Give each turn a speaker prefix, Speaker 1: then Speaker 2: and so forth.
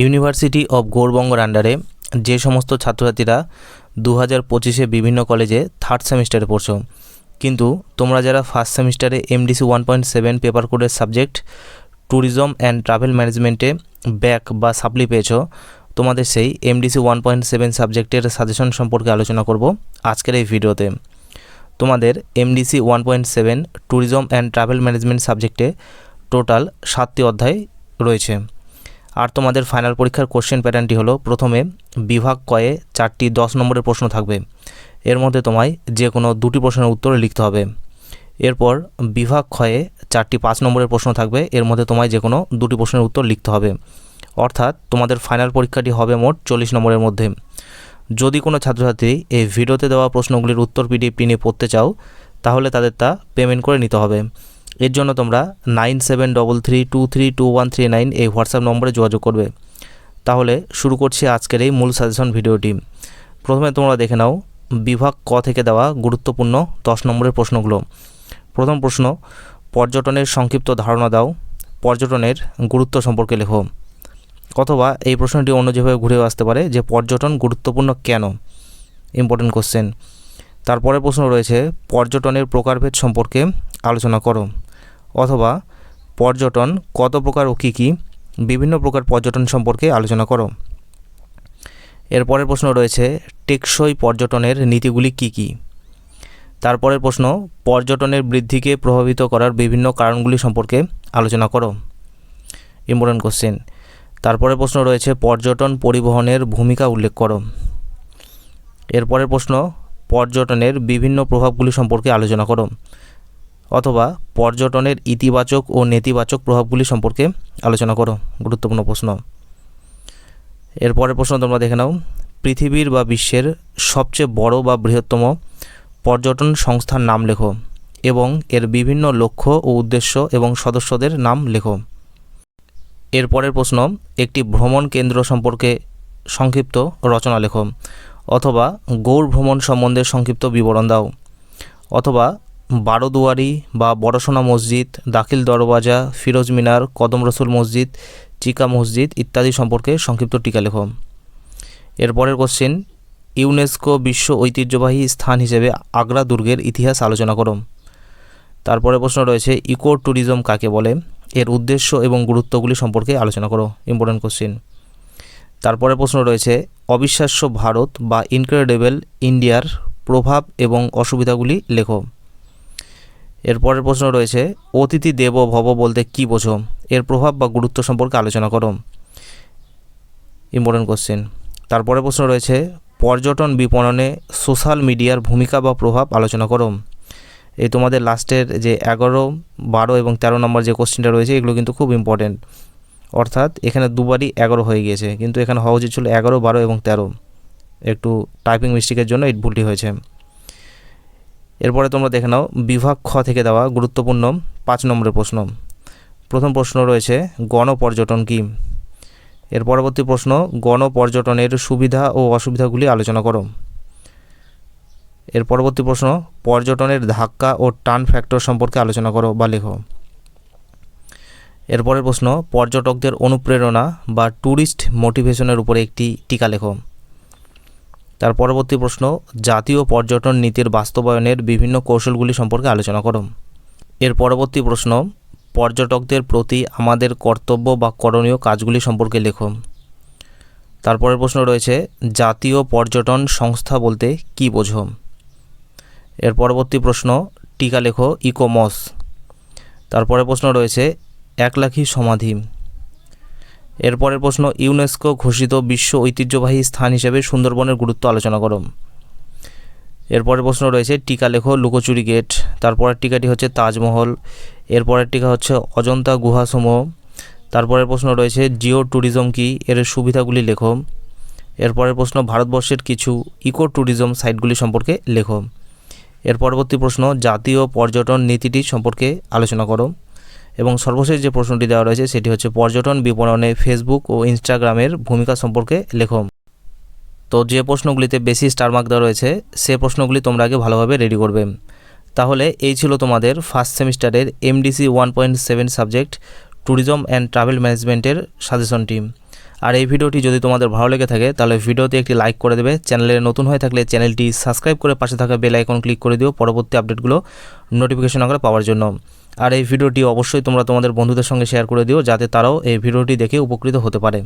Speaker 1: University of গৌরবঙ্গর আন্ডারে যে সমস্ত ছাত্রছাত্রীরা দু হাজার পঁচিশে বিভিন্ন কলেজে থার্ড সেমিস্টারে পড়ছো। কিন্তু তোমরা যারা ফার্স্ট সেমিস্টারে MDC one point seven paper কোডের সাবজেক্ট ট্যুরিজম অ্যান্ড ট্রাভেল ম্যানেজমেন্টে ব্যাক বা সাপ্লি পেয়েছ, তোমাদের সেই এমডিসি ওয়ান পয়েন্ট সেভেন সাবজেক্টের সাজেশন সম্পর্কে আলোচনা করব আজকের এই ভিডিওতে। তোমাদের MDC one point seven tourism and travel management সাবজেক্টে টোটাল সাতটি অধ্যায় রয়েছে। আর তোমাদের ফাইনাল পরীক্ষার কোশ্চেন প্যাটার্নটি হলো প্রথমে বিভাগ কয়ে চারটি দশ নম্বরের প্রশ্ন থাকবে। এর মধ্যে তোমায় যে কোনো দুটি প্রশ্নের উত্তর লিখতে হবে। এরপর বিভাগ ক্ষয়ে চারটি পাঁচ নম্বরের প্রশ্ন থাকবে। এর মধ্যে তোমায় যে কোনো দুটি প্রশ্নের উত্তর লিখতে হবে। অর্থাৎ তোমাদের ফাইনাল পরীক্ষাটি হবে মোট চল্লিশ নম্বরের মধ্যে। যদি কোনো ছাত্রছাত্রী এই ভিডিওতে দেওয়া প্রশ্নগুলির উত্তর পিডিএফটি নিয়ে পড়তে চাও, তাহলে তাদের তা পেমেন্ট করে নিতে হবে। এর জন্য তোমরা nine seven double three two three two one three nine এই হোয়াটসঅ্যাপ নম্বরে যোগাযোগ করবে। তাহলে শুরু করছি আজকের এই মূল সাজেশন ভিডিওটি। প্রথমে তোমরা দেখে নাও, বিভাগ ক থেকে দেওয়া গুরুত্বপূর্ণ দশ নম্বরের প্রশ্নগুলো। প্রথম প্রশ্ন, পর্যটনের সংক্ষিপ্ত ধারণা দাও, পর্যটনের গুরুত্ব সম্পর্কে লেখো। অথবা এই প্রশ্নটি অন্য যেভাবে ঘুরেও আসতে পারে, যে পর্যটন গুরুত্বপূর্ণ কেন? ইম্পর্টেন্ট কোশ্চেন তারপরে প্রশ্ন রয়েছে, পর্যটনের প্রকারভেদ সম্পর্কে আলোচনা করো। অথবা পর্যটন কত প্রকার ও কী কী? বিভিন্ন প্রকার পর্যটন সম্পর্কে আলোচনা করো। এরপরের প্রশ্ন রয়েছে, টেকসই পর্যটনের নীতিগুলি কী কী? তারপরের প্রশ্ন, পর্যটনের বৃদ্ধিকে প্রভাবিত করার বিভিন্ন কারণগুলি সম্পর্কে আলোচনা করো। ইম্পর্টেন্ট কোশ্চেন তারপরের প্রশ্ন রয়েছে, পর্যটন পরিবহনের ভূমিকা উল্লেখ করো। এরপরের প্রশ্ন, পর্যটনের বিভিন্ন প্রভাবগুলি সম্পর্কে আলোচনা করো। অথবা পর্যটনের ইতিবাচক ও নেতিবাচক প্রভাবগুলি সম্পর্কে আলোচনা করো। গুরুত্বপূর্ণ প্রশ্ন। এরপরের প্রশ্ন তোমরা দেখে নাও। পৃথিবীর বা বিশ্বের সবচেয়ে বড় বা বৃহত্তম পর্যটন সংস্থার নাম লেখো এবং এর বিভিন্ন লক্ষ্য ও উদ্দেশ্য এবং সদস্যদের নাম লেখো। এরপরের প্রশ্ন, একটি ভ্রমণ কেন্দ্র সম্পর্কে সংক্ষিপ্ত রচনা লেখো অথবা গৌড় ভ্রমণ সম্বন্ধে সংক্ষিপ্ত বিবরণ দাও অথবা বারোদুয়ারি বা বড়সোনা মসজিদ, দাখিল দরওয়াজা, ফিরোজ মিনার, কদম রসুল মসজিদ, চিকা মসজিদ ইত্যাদি সম্পর্কে সংক্ষিপ্ত টিকা লেখো এরপরের কোশ্চেন ইউনেস্কো বিশ্ব ঐতিহ্যবাহী স্থান হিসেবে আগ্রা দুর্গের ইতিহাস আলোচনা করো তারপরে প্রশ্ন রয়েছে ইকো ট্যুরিজম কাকে বলে? এর উদ্দেশ্য এবং গুরুত্বগুলি সম্পর্কে আলোচনা করো। ইম্পর্টেন্ট কোশ্চেন তারপরে প্রশ্ন রয়েছে, অবিশ্বাস্য ভারত বা ইনক্রেডিবল ইন্ডিয়ার প্রভাব এবং অসুবিধাগুলি লেখো। এরপরের প্রশ্ন রয়েছে, অতিথি দেব ভব বলতে কী বোঝো? এর প্রভাব বা গুরুত্ব সম্পর্কে আলোচনা করো। ইম্পর্টেন্ট কোশ্চেন তারপরে প্রশ্ন রয়েছে, পর্যটন বিপণনে সোশ্যাল মিডিয়ার ভূমিকা বা প্রভাব আলোচনা করো। এই তোমাদের লাস্টের যে এগারো, বারো এবং তেরো নম্বর যে কোশ্চেনটা রয়েছে, এগুলো কিন্তু খুব ইম্পর্টেন্ট অর্থাৎ এখানে দুবারই এগারো হয়ে গিয়েছে, কিন্তু এখানে হওয়া উচিত ছিল এগারো, বারো এবং তেরো। একটু টাইপিং মিস্টেকের জন্য এই ভুলটি হয়েছে। এরপরে তোমরা দেখে নাও, বিভাগ খ থেকে দেওয়া গুরুত্বপূর্ণ পাঁচ নম্বরের প্রশ্ন। প্রথম প্রশ্ন রয়েছে, গণপর্যটন কী? এর পরবর্তী প্রশ্ন, গণপর্যটনের সুবিধা ও অসুবিধাগুলি আলোচনা করো। এর পরবর্তী প্রশ্ন, পর্যটনের ধাক্কা ও টান ফ্যাক্টর সম্পর্কে আলোচনা করো বা লেখো। এরপরের প্রশ্ন, পর্যটকদের অনুপ্রেরণা বা ট্যুরিস্ট মোটিভেশনের উপরে একটি টিকা লেখো। তার পরবর্তী প্রশ্ন, জাতীয় পর্যটন নীতির বাস্তবায়নের বিভিন্ন কৌশলগুলি সম্পর্কে আলোচনা করো। এর পরবর্তী প্রশ্ন, পর্যটকদের প্রতি আমাদের কর্তব্য বা করণীয় কাজগুলি সম্পর্কে লেখো। তারপরের প্রশ্ন রয়েছে, জাতীয় পর্যটন সংস্থা বলতে কী বোঝো? এর পরবর্তী প্রশ্ন, টিকা লেখো, ইকোমস। তারপরে প্রশ্ন রয়েছে এক একলাখি সমাধি। এরপরের প্রশ্ন, ইউনেস্কো ঘোষিত বিশ্ব ঐতিহ্যবাহী স্থান হিসেবে সুন্দরবনের গুরুত্ব আলোচনা করো। এরপরের প্রশ্ন রয়েছে, টিকা লেখো, লুকোচুরি গেট। তারপরের টিকাটি হচ্ছে তাজমহল। এরপরের টিকা হচ্ছে অজন্তা গুহাসমূহ। তারপরের প্রশ্ন রয়েছে, জিও ট্যুরিজম কি? এর সুবিধাগুলি লেখো। এরপরের প্রশ্ন, ভারতবর্ষের কিছু ইকো ট্যুরিজম সাইটগুলি সম্পর্কে লেখো। এর পরবর্তী প্রশ্ন, জাতীয় পর্যটন নীতিটি সম্পর্কে আলোচনা করো। এবং সর্বশেষ যে প্রশ্নটি দেওয়া রয়েছে সেটি হচ্ছে পর্যটন বিপণনে ফেসবুক ও ইনস্টাগ্রামের ভূমিকা সম্পর্কে লেখো। তো যে প্রশ্নগুলিতে বেশি স্টার মার্ক দেওয়া রয়েছে, সে প্রশ্নগুলি তোমরা আগে ভালোভাবে রেডি করবে। তাহলে এই ছিল তোমাদের ফার্স্ট সেমিস্টারের MDC one point seven subject tourism and travel ম্যানেজমেন্টের সাজেশন টিম আর এই ভিডিওটি যদি তোমাদের ভালো লেগে থাকে, তাহলে ভিডিওতে একটি লাইক করে দেবে। চ্যানেলে নতুন হয়ে থাকলে চ্যানেলটি সাবস্ক্রাইব করে পাশে থাকা বেল আইকন ক্লিক করে দিও পরবর্তী আপডেটগুলো নোটিফিকেশন আকারে পাওয়ার জন্য। আর এই ভিডিওটি অবশ্যই তোমরা তোমাদের বন্ধুদের সঙ্গে শেয়ার করে দিও, যাতে তারাও এই ভিডিওটি দেখে উপকৃত হতে পারে।